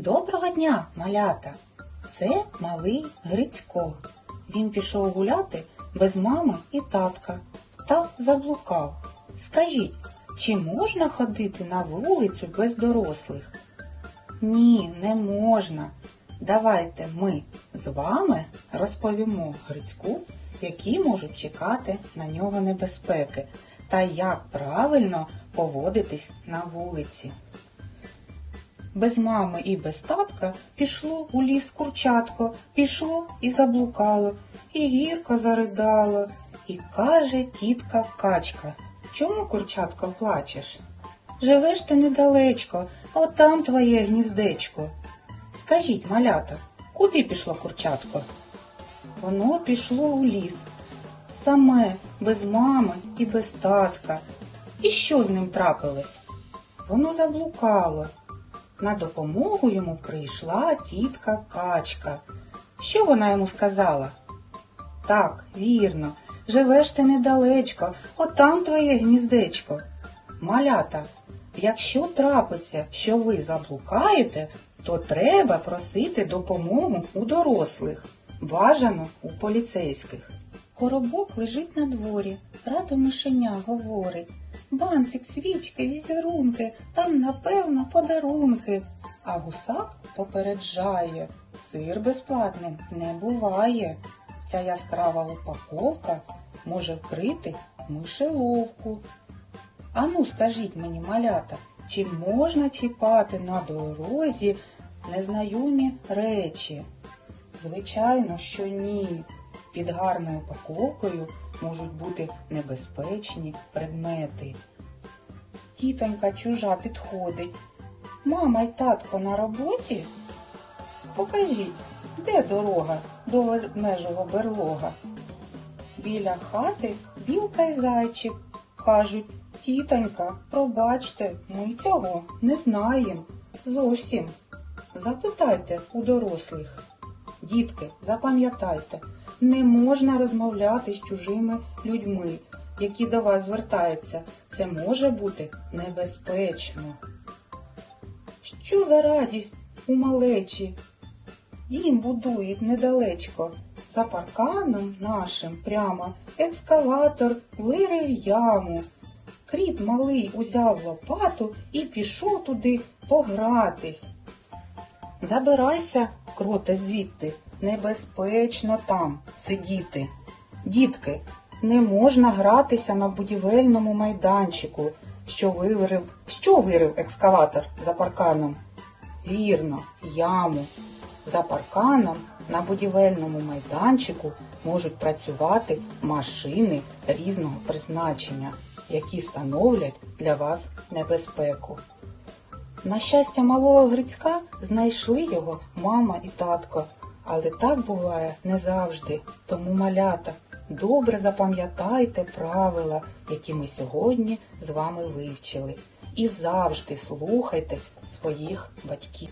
Доброго дня, малята! Це малий Грицько. Він пішов гуляти без мами і татка та заблукав. Скажіть, чи можна ходити на вулицю без дорослих? Ні, не можна. Давайте ми з вами розповімо Грицьку, які можуть чекати на нього небезпеки та як правильно поводитись на вулиці. Без мами і без татка пішло у ліс курчатко, пішло і заблукало, і гірко заридало, і каже тітка качка. Чому, курчатко, плачеш? Живеш ти недалечко, от там твоє гніздечко. Скажіть, малята, куди пішло курчатко? Воно пішло у ліс, саме, без мами і без татка. І що з ним трапилось? Воно заблукало. На допомогу йому прийшла тітка качка. Що вона йому сказала? Так, вірно, живеш ти недалечко, отам твоє гніздечко. Малята, якщо трапиться, що ви заблукаєте, то треба просити допомогу у дорослих, бажано у поліцейських. Коробок лежить на дворі, радо мишеня говорить. Бантик, свічки, візерунки, там, напевно, подарунки. А гусак попереджає, сир безплатним не буває. Ця яскрава упаковка може вкрити мишеловку. Ану, скажіть мені, малята, чи можна чіпати на дорозі незнайомі речі? Звичайно, що ні. Під гарною упаковкою можуть бути небезпечні предмети. Тітонька чужа підходить. Мама й татко на роботі? Покажіть, де дорога до ведмежого берлога? Біля хати білка й зайчик. Кажуть, тітонька, пробачте, ми цього не знаємо. Зовсім. Запитайте у дорослих. Дітки, запам'ятайте, не можна розмовляти з чужими людьми, які до вас звертаються. Це може бути небезпечно. Що за радість у малечі? Дім будують недалечко. За парканом нашим прямо екскаватор вирив яму. Кріт малий узяв лопату і пішов туди погратись. Забирайся, кроте, звідти, небезпечно там сидіти. Дітки, не можна гратися на будівельному майданчику, що вирив, що вирив екскаватор за парканом. Вірно, яму. За парканом на будівельному майданчику можуть працювати машини різного призначення, які становлять для вас небезпеку. На щастя малого Грицька знайшли його мама і татко, але так буває не завжди. Тому малята, добре запам'ятайте правила, які ми сьогодні з вами вивчили, і завжди слухайтесь своїх батьків.